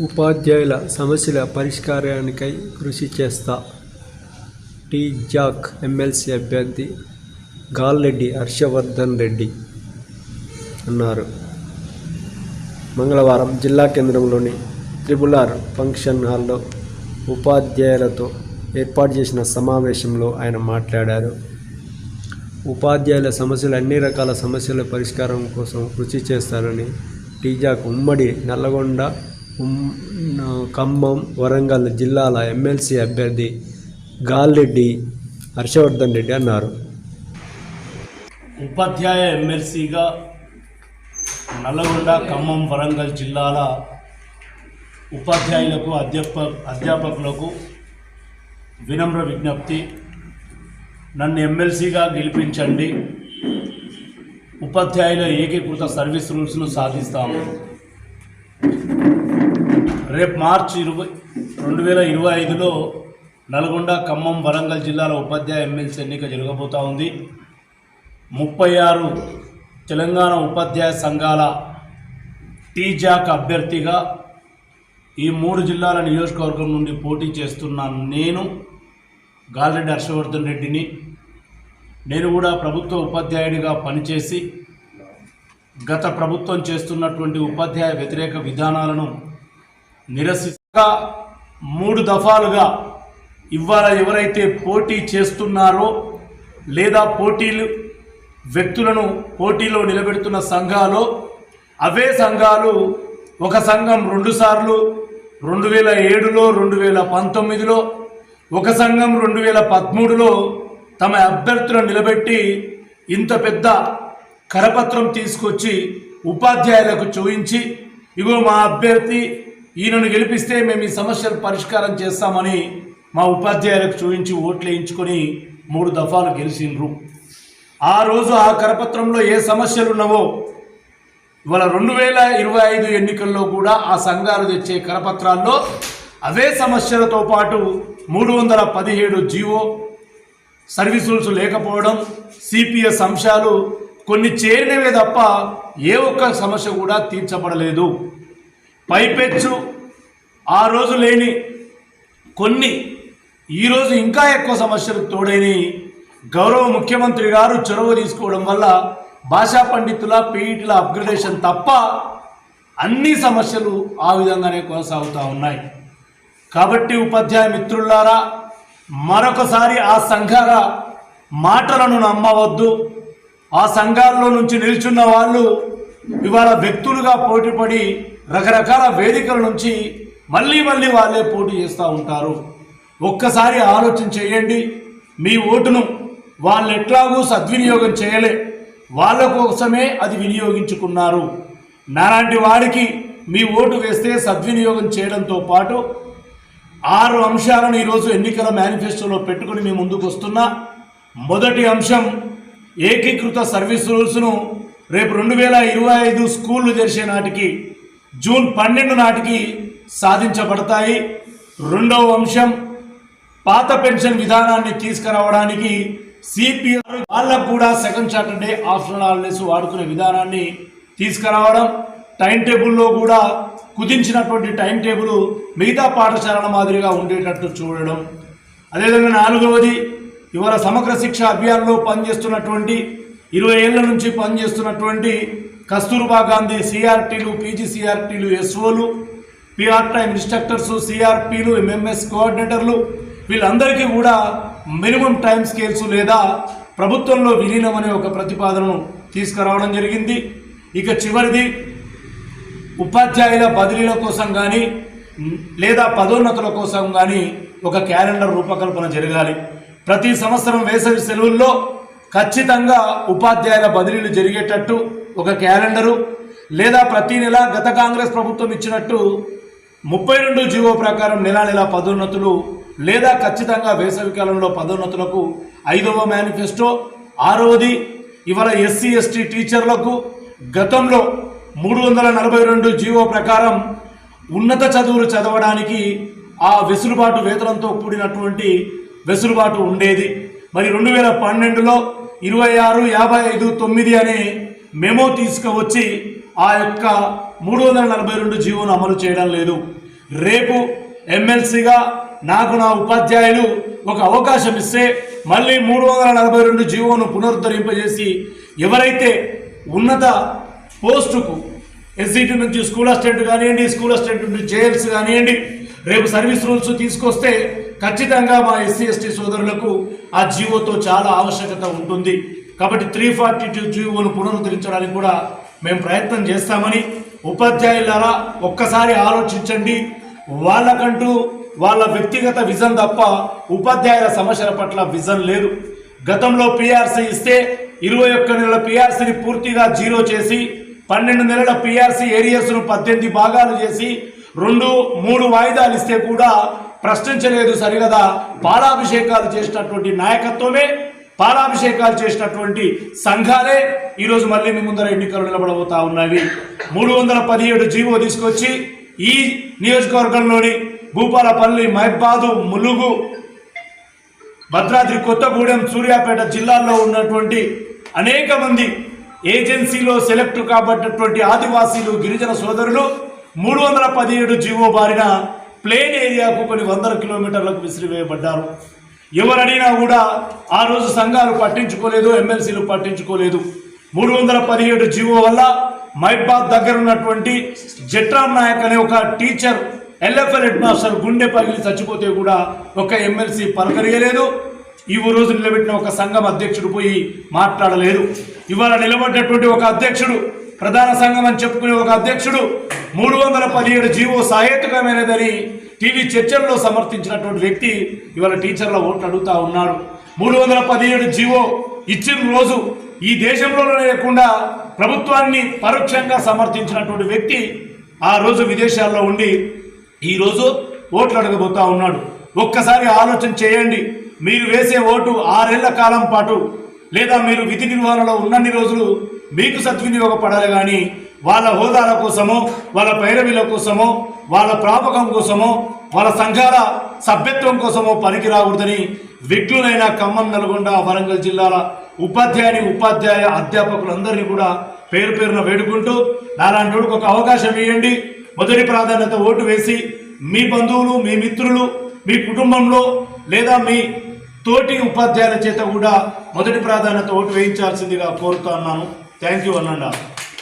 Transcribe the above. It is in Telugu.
ఉపాధ్యాయుల సమస్యల పరిష్కారానికై కృషి చేస్తా. టీ. జాక్ ఎమ్మెల్సీ అభ్యర్థి గాల్రెడ్డి హర్షవర్ధన్ రెడ్డి అన్నారు. మంగళవారం జిల్లా కేంద్రంలోని త్రిబుల్ ఆర్ ఫంక్షన్ హాల్లో ఉపాధ్యాయులతో ఏర్పాటు చేసిన సమావేశంలో ఆయన మాట్లాడారు. ఉపాధ్యాయుల సమస్యలు అన్ని రకాల సమస్యల పరిష్కారం కోసం కృషి చేస్తారని టీజాక్ ఉమ్మడి నల్లగొండ ఖమ్మం వరంగల్ జిల్లాల ఎమ్మెల్సీ అభ్యర్థి గాల్రెడ్డి హర్షవర్ధన్ రెడ్డి అన్నారు. ఉపాధ్యాయ ఎమ్మెల్సీగా నల్లగొండ ఖమ్మం వరంగల్ జిల్లాల ఉపాధ్యాయులకు అధ్యాప అధ్యాపకులకు వినమ్ర విజ్ఞప్తి. నన్ను ఎమ్మెల్సీగా గెలిపించండి. ఉపాధ్యాయుల ఏకీకృత సర్వీస్ రూల్స్ను సాధిస్తాము. రేపు మార్చి ఇరవై రెండు వేల ఇరవై ఐదులో నల్గొండ ఖమ్మం వరంగల్ జిల్లాల ఉపాధ్యాయ ఎమ్మెల్సీ ఎన్నిక జరగబోతూ ఉంది. ముప్పై ఆరు తెలంగాణ ఉపాధ్యాయ సంఘాల టీజాక్ అభ్యర్థిగా ఈ మూడు జిల్లాల నియోజకవర్గం నుండి పోటీ చేస్తున్న నేను గాలిరెడ్డి హర్షవర్ధన్ రెడ్డిని. నేను కూడా ప్రభుత్వ ఉపాధ్యాయుడిగా పనిచేసి గత ప్రభుత్వం చేస్తున్నటువంటి ఉపాధ్యాయ వ్యతిరేక విధానాలను నిరసిగా మూడు దఫాలుగా ఇవాళ ఎవరైతే పోటీ చేస్తున్నారో లేదా పోటీలు వ్యక్తులను పోటీలో నిలబెడుతున్న సంఘాలు అవే సంఘాలు ఒక సంఘం రెండు సార్లు రెండు వేల ఏడులో రెండు వేల పంతొమ్మిదిలో ఒక సంఘం రెండు వేల పదమూడులో తమ అభ్యర్థులను నిలబెట్టి ఇంత పెద్ద కరపత్రం తీసుకొచ్చి ఉపాధ్యాయులకు చూయించి ఇగో మా అభ్యర్థి ఈయనను గెలిపిస్తే మేము ఈ సమస్యలు పరిష్కారం చేస్తామని మా ఉపాధ్యాయులకు చూయించి ఓట్లు వేయించుకొని మూడు దఫాలు గెలిచిండ్రు. ఆ రోజు ఆ కరపత్రంలో ఏ సమస్యలు ఉన్నావో ఇవాళ రెండు వేల ఇరవై ఐదు ఎన్నికల్లో కూడా ఆ సంఘాలు తెచ్చే కరపత్రాల్లో అవే సమస్యలతో పాటు మూడు వందల పదిహేడు జీవో సర్వీసులు లేకపోవడం సిపిఎస్ అంశాలు కొన్ని చేరినవే తప్ప ఏ ఒక్క సమస్య కూడా తీర్చబడలేదు. పైపెచ్చు ఆ రోజు లేని కొన్ని ఈరోజు ఇంకా ఎక్కువ సమస్యలు తోడని గౌరవ ముఖ్యమంత్రి గారు చొరవ తీసుకోవడం వల్ల భాషా పండితుల పీఈటీల అప్గ్రేడేషన్ తప్ప అన్ని సమస్యలు ఆ విధంగానే కొనసాగుతూ ఉన్నాయి. కాబట్టి ఉపాధ్యాయ మిత్రులారా మరొకసారి ఆ సంఘాల మాటలను నమ్మవద్దు. ఆ సంఘాల్లో నుంచి నిల్చున్న వాళ్ళు ఇవాళ వ్యక్తులుగా పోటీపడి రకరకాల వేదికల నుంచి మళ్ళీ మళ్ళీ వాళ్ళే పోటీ చేస్తూ ఉంటారు. ఒక్కసారి ఆలోచన చేయండి. మీ ఓటును వాళ్ళు ఎట్లాగూ సద్వినియోగం చేయలే. వాళ్ళ కోసమే అది వినియోగించుకున్నారు. నాలాంటి వాడికి మీ ఓటు వేస్తే సద్వినియోగం చేయడంతో పాటు ఆరు అంశాలను ఈరోజు ఎన్నికల మేనిఫెస్టోలో పెట్టుకుని మేము ముందుకు వస్తున్నా మొదటి అంశం ఏకీకృత సర్వీస్ రూల్స్ను రేపు రెండు వేల ఇరవై ఐదు స్కూళ్ళు తెరిచే నాటికి జూన్ పన్నెండు నాటికి సాధించబడతాయి. రెండవ అంశం పాత పెన్షన్ విధానాన్ని తీసుకురావడానికి సిపిఆర్ వాళ్ళకు కూడా సెకండ్ సాటర్డే ఆప్షనల్ హాలిడేస్ వాడుకునే విధానాన్ని తీసుకురావడం టైం టేబుల్లో కూడా కుదించినటువంటి టైం టేబుల్ మిగతా పాఠశాలల మాదిరిగా ఉండేటట్టు చూడడం. అదేవిధంగా నాలుగవది ఇవాళ సమగ్ర శిక్ష అభియాన్లో పనిచేస్తున్నటువంటి ఇరవై ఏళ్ళ నుంచి పనిచేస్తున్నటువంటి కస్తూర్బా గాంధీ సిఆర్టీలు పీజీసీఆర్టీలు ఎస్ఓలు పిఆర్ టైమ్ ఇన్స్ట్రక్టర్స్ సిఆర్పీలు ఎంఎంఎస్ కోఆర్డినేటర్లు వీళ్ళందరికీ కూడా మినిమం టైం స్కేల్స్ లేదా ప్రభుత్వంలో విలీనం అనే ఒక ప్రతిపాదనను తీసుకురావడం జరిగింది. ఇక చివరిది ఉపాధ్యాయుల బదిలీల కోసం కానీ లేదా పదోన్నతుల కోసం కానీ ఒక క్యాలెండర్ రూపకల్పన జరగాలి. ప్రతి సంవత్సరం వేసవి సెలవుల్లో ఖచ్చితంగా ఉపాధ్యాయుల బదిలీలు జరిగేటట్టు ఒక క్యాలెండరు లేదా ప్రతి నెల గత కాంగ్రెస్ ప్రభుత్వం ఇచ్చినట్టు ముప్పై రెండు జీవో ప్రకారం నెల నెల పదోన్నతులు లేదా ఖచ్చితంగా వేసవి కాలంలో పదోన్నతులకు ఐదవ మేనిఫెస్టో ఆరవది ఇవాళ ఎస్సీ ఎస్టీ టీచర్లకు గతంలో మూడు వందల నలభై రెండు జీవో ప్రకారం ఉన్నత చదువులు చదవడానికి ఆ వెసులుబాటు వేతనంతో కూడినటువంటి వెసులుబాటు ఉండేది. మరి రెండు వేల పన్నెండులో ఇరవై ఆరు యాభై ఐదు తొమ్మిది అనే మెమో తీసుకువచ్చి ఆ యొక్క మూడు వందల నలభై రెండు జీవోను అమలు చేయడం లేదు. రేపు ఎమ్మెల్సీగా నాకు నా ఉపాధ్యాయులు ఒక అవకాశం ఇస్తే మళ్ళీ మూడు వందల నలభై రెండు జీవోను పునరుద్ధరింపజేసి ఎవరైతే ఉన్నత పోస్టుకు ఎస్సీటీ నుంచి స్కూల్ అసిస్టెంట్ కానివ్వండి స్కూల్ అసిస్టెంట్ నుంచి జేఎల్స్ కానివ్వండి రేపు సర్వీస్ రూల్స్ తీసుకొస్తే ఖచ్చితంగా మా ఎస్సీ ఎస్టీ సోదరులకు ఆ జీవోతో చాలా ఆవశ్యకత ఉంటుంది. కాబట్టి త్రీ ఫార్టీ టూ జీవోను పునరుద్ధరించడానికి కూడా మేము ప్రయత్నం చేస్తామని ఉపాధ్యాయులారా ఒక్కసారి ఆలోచించండి. వాళ్ళకంటూ వాళ్ళ వ్యక్తిగత విజన్ తప్ప ఉపాధ్యాయుల సమస్యల పట్ల విజన్ లేదు. గతంలో పిఆర్సీ ఇస్తే ఇరవై ఒక్క నెలల పిఆర్సీని పూర్తిగా జీరో చేసి పన్నెండు నెలల పిఆర్సీ ఏరియర్స్ను పద్దెనిమిది భాగాలు చేసి రెండు మూడు వాయిదాలు ఇస్తే కూడా ప్రశ్నించలేదు సరిగదా. పాలాభిషేకాలు చేసినటువంటి నాయకత్వమే పాలాభిషేకాలు చేసినటువంటి సంఘాలే ఈరోజు మళ్ళీ మీ ముందర ఎన్నికలు నిలబడబోతా ఉన్నవి. మూడు వందల పదిహేడు జీవో తీసుకొచ్చి ఈ నియోజకవర్గంలోని భూపాలపల్లి మహబాదు ములుగు భద్రాద్రి కొత్తగూడెం సూర్యాపేట జిల్లాల్లో ఉన్నటువంటి అనేక మంది ఏజెన్సీలో సెలెక్ట్ కాబట్టినటువంటి ఆదివాసీలు గిరిజన సోదరులు మూడు వందల పదిహేడు జీవో బారిన ప్లేన్ ఏరియాకు కొన్ని వందల కిలోమీటర్లకు విసిరివేయబడ్డారు. ఎవరు కూడా ఆ రోజు సంఘాలు పట్టించుకోలేదు ఎమ్మెల్సీలు పట్టించుకోలేదు. మూడు వందల పదిహేడు జీవో వల్ల మైబాద్ దగ్గర ఉన్నటువంటి జట్రామ్ నాయక్ అనే ఒక టీచర్ ఎల్ఎఫ్ఎల్ హెడ్ మాస్టర్ గుండె పగిలి చచ్చిపోతే కూడా ఒక ఎమ్మెల్సీ పలకరియలేదు. ఈ రోజు నిలబెట్టిన ఒక సంఘం అధ్యక్షుడు పోయి మాట్లాడలేదు. ఇవాళ నిలబడ్డటువంటి ఒక అధ్యక్షుడు ప్రధాన సంఘం అని చెప్పుకునే ఒక అధ్యక్షుడు మూడు వందల పదిహేడు జీవో సహేతుకమైనదని టీవీ చర్చల్లో సమర్థించినటువంటి వ్యక్తి ఇవాళ టీచర్ల ఓట్లు అడుగుతా ఉన్నాడు మూడు వందల పదిహేడు జీవో ఇచ్చిన రోజు ఈ దేశంలోనే లేకుండా ప్రభుత్వాన్ని పరోక్షంగా సమర్థించినటువంటి వ్యక్తి ఆ రోజు విదేశాల్లో ఉండి ఈరోజు ఓట్లు అడగబోతా ఉన్నాడు. ఒక్కసారి ఆలోచన చేయండి. మీరు వేసే ఓటు ఆరేళ్ళ కాలం పాటు లేదా మీరు విధి నిర్వహణలో ఉన్నన్ని రోజులు మీకు సద్వినియోగపడాలి కానీ వాళ్ళ హోదాల కోసమో వాళ్ళ పైరవీల కోసమో వాళ్ళ ప్రాపకం కోసమో వాళ్ళ సంఘాల సభ్యత్వం కోసమో పనికి రాకూడదని విఘ్నులైన ఖమ్మం నల్గొండ వరంగల్ జిల్లాల ఉపాధ్యాయుని ఉపాధ్యాయ అధ్యాపకులందరినీ కూడా పేరు పేరున వేడుకుంటూ నాలాంటి వాడికి ఒక అవకాశం ఇవ్వండి. మొదటి ప్రాధాన్యత ఓటు వేసి మీ బంధువులు మీ మిత్రులు మీ కుటుంబంలో లేదా మీ తోటి ఉపాధ్యాయుల చేత కూడా మొదటి ప్రాధాన్యత ఓటు వేయించాల్సిందిగా కోరుతా ఉన్నాను. Thank you అన్నండా